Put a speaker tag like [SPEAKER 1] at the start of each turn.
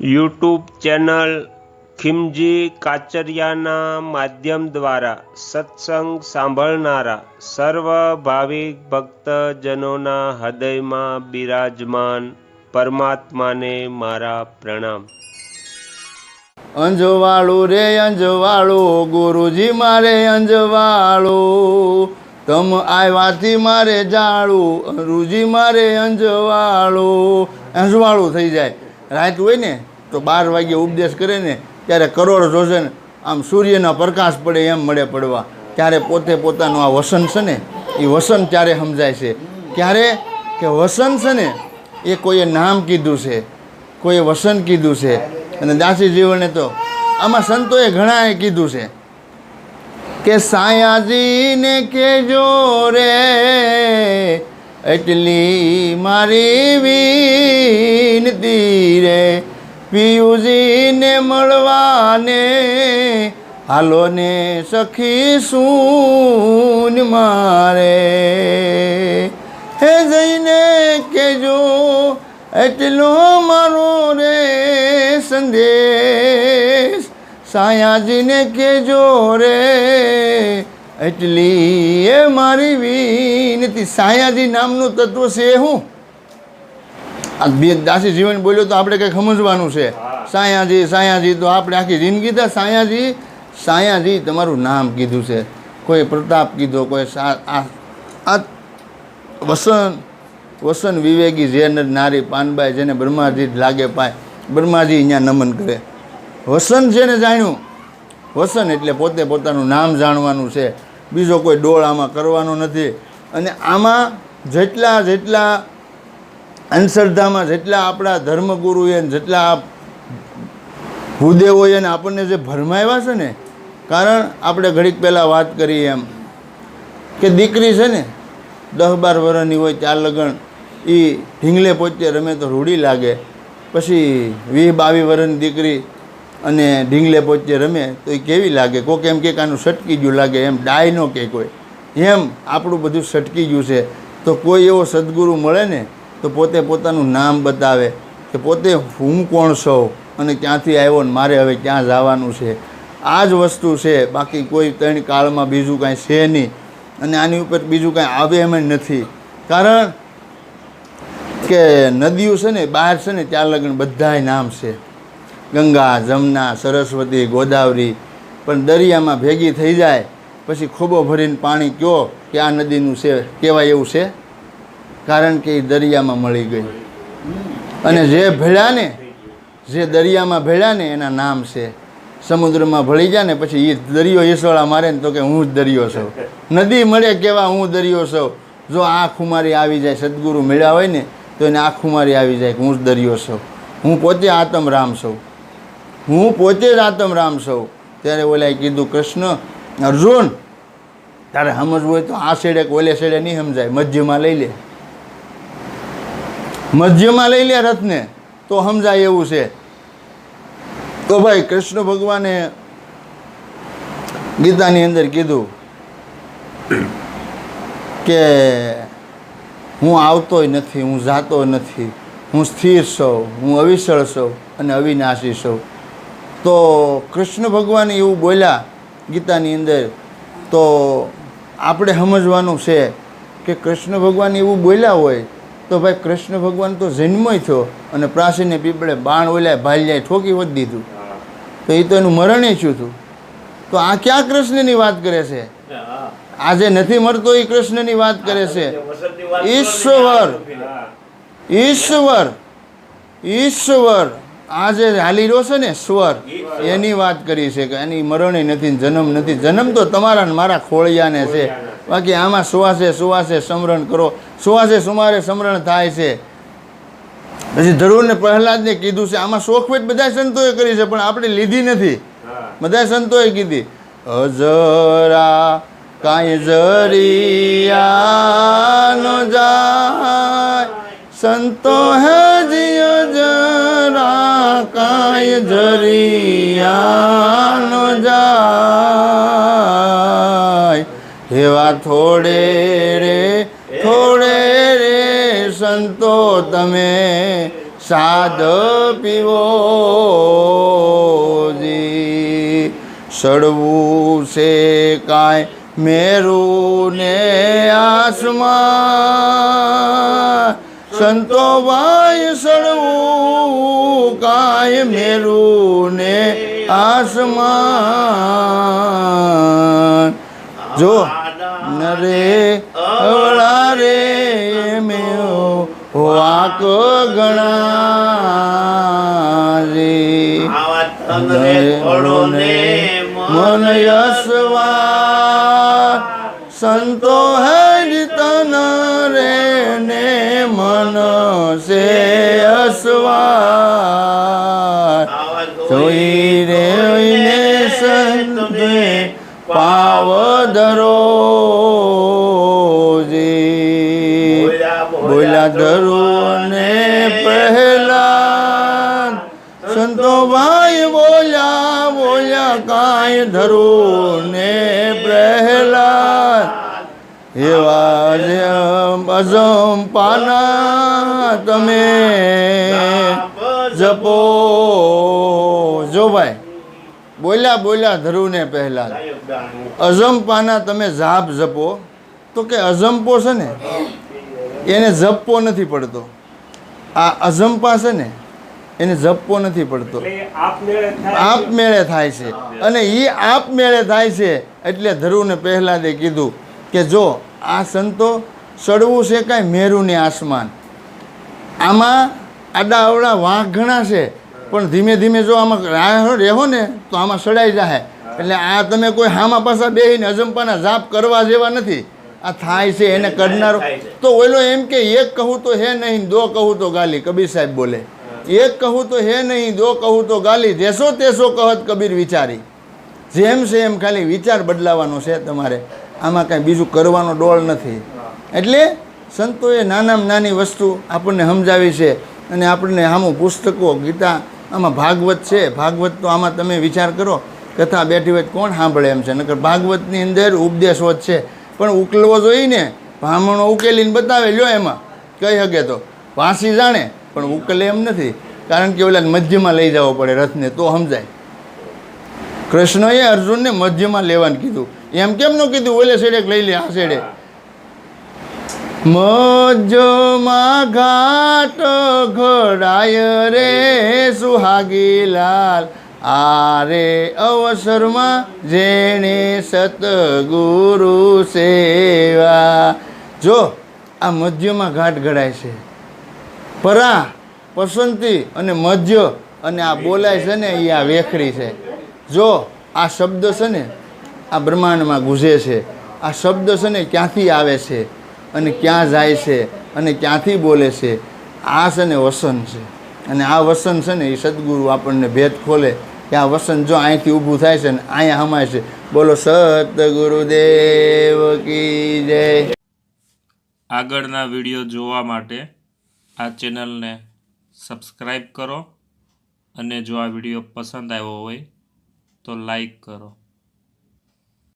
[SPEAKER 1] YouTube channel ખિમજી કાચરિયાના માધ્યમ દ્વારા સત્સંગ સાંભળનારા સર્વ ભાવિક ભક્તજનોના હૃદયમાં બિરાજમાન પરમાત્માને મારા પ્રણામ.
[SPEAKER 2] અંજવાળું રે અંજવાળું, ગુરુજી મારે અંજવાળું. તમ આવ્યાથી મારે જાળું રૂજી મારે અંજવાળું. અંજવાળું થઈ જાય. રાત હોય ને? તો બાર વાગે ઉપદેશ કરે ને, ત્યારે કરોડ રોશન આમ સૂર્યના પ્રકાશ પડે એમ મળે પડવા. ત્યારે પોતે પોતાનું આ વસન છે ને, એ વસન ત્યારે સમજાય છે. ક્યારે? કે વસન છે ને, એ કોઈએ નામ કીધું છે, કોઈએ વસન કીધું છે. અને દાસી જીવને તો, આમાં સંતોએ ઘણાએ કીધું છે, કે સાયાજીને કેજો રે, એટલી મારી વિનતી રે. પિયુજીને મળવાને હાલો ને સખી સૂન મારે. હે જઈને કેજો એટલો મારો રે સંદેશ. સાયાજીને કેજો રે, એટલી એ મારી વિનતી. સાયાજી નામનું તત્વ છે શું? આ બે દાસી જીવન બોલ્યો તો આપણે કંઈક સમજવાનું છે. સાયાજી સાયાજી, તો આપણે આખી જિંદગી તો સાયાજી સાયાજી તમારું નામ કીધું છે. કોઈ પ્રતાપ કીધો, કોઈ આ વસન વસન વિવેકી જે નર પાનબાઈ જેને બ્રહ્માજી લાગે પાય, બ્રહ્માજી અહીંયા નમન કરે. વસન છે ને જાણ્યું, વસન એટલે પોતે પોતાનું નામ જાણવાનું છે. બીજો કોઈ ડોળ આમાં કરવાનો નથી. અને આમાં જેટલા જેટલા અંધશ્રદ્ધામાં જેટલા આપણા ધર્મગુરુએ એને જેટલા આ ભૂદેવોએ ને આપણને જે ભરમાવ્યા છે ને, કારણ આપણે ઘડીક પહેલાં વાત કરી એમ કે દીકરી છે ને, દસ બાર વર્ષની હોય ચાર લગ્ન એ ઢીંગલે પોતે રમે તો રૂડી લાગે. પછી વીસ બાવીસ વર્ષની દીકરી અને ઢીંગલે પોતે રમે તો એ કેવી લાગે? કોક એમ કે આનું સટકી ગયું લાગે, એમ ડાય ન કે કોઈ. એમ આપણું બધું સટકી ગયું છે. તો કોઈ એવો સદગુરુ મળે ને તો પોતે પોતાનું નામ બતાવે કે પોતે હું કોણ સૌ અને ક્યાંથી આવ્યો ને મારે હવે ક્યાં જવાનું છે? આ જ વસ્તુ છે. બાકી કોઈ ત્રણ કાળમાં બીજું કાંઈ છે નહીં. અને આની ઉપર બીજું કાંઈ આવે એમ નથી. કારણ કે નદીઓ છે ને, બહાર છે ને, ત્યાં લગ્ન બધાય નામ છે. ગંગા, જમના, સરસ્વતી, ગોદાવરી. પણ દરિયામાં ભેગી થઈ જાય, પછી ખોબો ભરીને પાણી કયો કે આ નદીનું છે, કહેવાય એવું છે? કારણ કે એ દરિયામાં મળી ગઈ. અને જે ભેળાને, જે દરિયામાં ભેળાને, એના નામ છે, સમુદ્રમાં ભળી જાય ને પછી એ દરિયો ઈસોળા મારે ને તો કે હું જ દરિયો છું. નદી મળે કેવા હું દરિયો છું. જો આ ખુમારી આવી જાય, સદગુરુ મળ્યા હોય ને, તો એને આ ખુમારી આવી જાય કે હું જ દરિયો છું. હું પોતે આતમ રામ છું. હું પોતે જ આતમ રામ છું. ત્યારે ઓલાએ કીધું, કૃષ્ણ, અર્જુન, તારે સમજવું હોય તો આ શેડે કે ઓલે શેડે નહીં સમજાય. મધ્યમાં લઈ લે. મધ્યમાં લઈ લે રથને, તો સમજાય એવું છે. તો ભાઈ કૃષ્ણ ભગવાને ગીતાની અંદર કીધું કે હું આવતોય નથી, હું જાતો નથી, હું સ્થિર છું, હું અવિસળ છું અને અવિનાશી છું. તો કૃષ્ણ ભગવાન એવું બોલ્યા ગીતાની અંદર, તો આપણે સમજવાનું છે કે કૃષ્ણ ભગવાન એવું બોલ્યા હોય તો ભાઈ કૃષ્ણ ભગવાન તો જન્મય થયો અને પ્રાસીને પીપળે બાણ ઓલ્યા ભાલ્યાએ ઠોકી વધી દીધું. તો એ તો એનું મરણે થયું હતું. તો આ ક્યાં કૃષ્ણની વાત કરે છે? આજે નથી મરતો એ કૃષ્ણની વાત કરે છે. ઈશ્વર ઈશ્વર ઈશ્વર. આ જે હાલી રહ્યો છે ને સ્વર, એની વાત કરી છે કે એની મરણે નથી, જન્મ નથી. જન્મ તો તમારા મારા ખોળિયાને છે. બાકી આમાં સુવાસે સુવાસે સમરણ કરો. સુવાસે સુમારે સમરણ થાય છે. પછી ધરુરને પ્રહલાદને કીધું છે આમાં શોખવેટ બધા સંતોએ કરી છે પણ આપણે લીધી નથી. બધા સંતોએ કીધી અજરા કાંઈ જરિયા ન જાય સંતો હજી અજરા કાંઈ જરિયા જાય. એવા થોડે રે સંતો તમે સાદ પીવો જી. સડવું છે કાંઈ મેરું ને આસમાં સંતો ભાઈ સડવું કાંઈ મેરું ને આસમાન. જો નરે અવળા રે મેઓ વાક ગણા રે મન યશવા. સંતો હેજ તન રે ને મન સે અસવા જોઈ રે ને સંતે પાવધરો જી બોલ્યા ધરો ને પહેલા સંતો ભાઈ બોલ્યા બોલ્યા કાંઈ ધરો ને પહેલા એવા અજમ પાના તમે જપો. જો ભાઈ બોલ્યા બોલ્યા ધરુને પહેલાં અજંપાના તમે જાપ જપો. તો કે અજંપો છે ને? એને જપવો નથી પડતો. આ અજંપા છે ને એને જપવો નથી પડતો.
[SPEAKER 1] આપ આપમેળે થાય
[SPEAKER 2] છે. અને એ આપમેળે થાય છે એટલે ધરુને પહેલાદે કીધું કે જો આ સંતો સડવું છે કાંઈ મેરુને આસમાન. આમાં આડા અવડા વાંક ઘણા છે પણ ધીમે ધીમે જો આમાં રાહ રહેવો ને તો આમાં સડાઈ જાય એટલે આ તમે કોઈ હામા પાસા બેહીને અજંપાના જાપ કરવા જેવા નથી. આ થાય છે એને કરનારો. તો ઓલો એમ કે એક કહું તો હે નહીં દો કહું તો ગાલી. કબીર સાહેબ બોલે એક કહું તો હે નહીં દો કહું તો ગાલી. જેસો તેસો કહત કબીર વિચારી. જેમ છે એમ ખાલી વિચાર બદલાવાનો છે તમારે. આમાં કાંઈ બીજું કરવાનો ડોળ નથી. એટલે સંતોએ નાનામાં નાની વસ્તુ આપણને સમજાવી છે અને આપણને આમું પુસ્તકો ગીતા આમાં ભાગવત છે. ભાગવત તો આમાં તમે વિચાર કરો. કથા બેઠી હોય કોણ સાંભળે એમ છે? નકર ભાગવતની અંદર ઉપદેશો જ છે. પણ ઉકલવો જોઈએ ને. બ્રાહ્મણો ઉકેલીને બતાવે, લ્યો એમાં. કહી શકે તો. વાંસી જાણે, પણ ઉકલે એમ નથી. કારણ કે ઓલા મધ્યમાં લઈ જવો પડે રથને, તો સમજાય. કૃષ્ણએ અર્જુનને મધ્યમાં લેવાનું કીધું. એમ કેમ ન કીધું? ઓલે શેડે લઈ લે, આ શેડે. મજ્જમાં ઘાટ ઘડાય રે, સુહાગી લાલ. આરે અવસરમાં જેણે સતગુરુ સેવા. જો આ મધ્યમાં ઘાટ ઘડાય છે. પરા, પસંતી અને મધ્ય અને આ બોલાય છે ને એ આ વેખરી છે. જો આ શબ્દ છે ને, આ બ્રહ્માંડમાં ગુજે છે. આ શબ્દ છે ને, ક્યાંથી આવે છે? અને ક્યાં જાય છે? અને ક્યાંથી બોલે છે? આ છે ને વસન છે. અને આ વસન છે ને એ સદગુરુ આપણને ભેદ ખોલે કે આ વસન જો અહીંથી ઊભું થાય છે ને અહીંયા હમાય છે. બોલો, સતગુરુદેવ કી જય.
[SPEAKER 3] આગળના વીડિયો જોવા માટે આ ચેનલને સબસ્ક્રાઈબ કરો અને જો આ વીડિયો પસંદ આવ્યો હોય તો લાઈક કરો.